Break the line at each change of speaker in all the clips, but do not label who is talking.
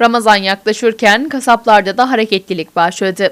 Ramazan yaklaşırken kasaplarda da hareketlilik başladı.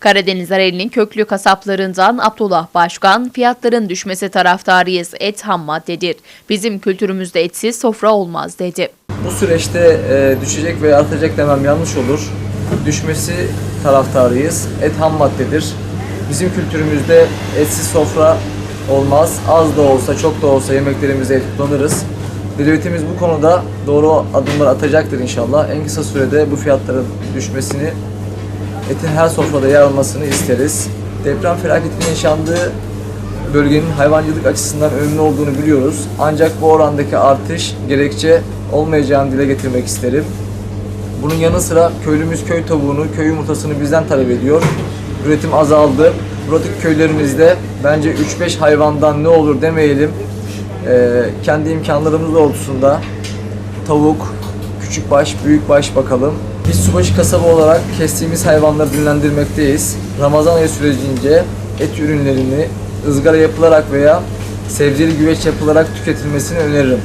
Karadeniz Areli'nin köklü kasaplarından Abdullah Başkan, fiyatların düşmesi taraftarıyız, et ham maddedir. Bizim kültürümüzde etsiz sofra olmaz dedi.
Bu süreçte e, düşecek veya artacak demem yanlış olur. Düşmesi taraftarıyız. Et ham maddedir. Bizim kültürümüzde etsiz sofra olmaz. Az da olsa, çok da olsa yemeklerimize et kullanırız. Devletimiz bu konuda doğru adımlar atacaktır inşallah. En kısa sürede bu fiyatların düşmesini, etin her sofrada yer almasını isteriz. Deprem felaketinin yaşandığı bölgenin hayvancılık açısından önemli olduğunu biliyoruz. Ancak bu orandaki artış gerekçe olmayacağını dile getirmek isterim. Bunun yanı sıra köylümüz köy tavuğunu, köy yumurtasını bizden talep ediyor. Üretim azaldı. Buradaki köylerimizde bence 3-5 hayvandan ne olur demeyelim. Ee, kendi imkanlarımız doğrultusunda tavuk, küçük baş, büyük baş bakalım. Biz Subaşı kasaba olarak kestiğimiz hayvanları dinlendirmekteyiz. Ramazan ayı sürecince et ürünlerini ızgara yapılarak veya sebzeli güveç yapılarak tüketilmesini öneririm.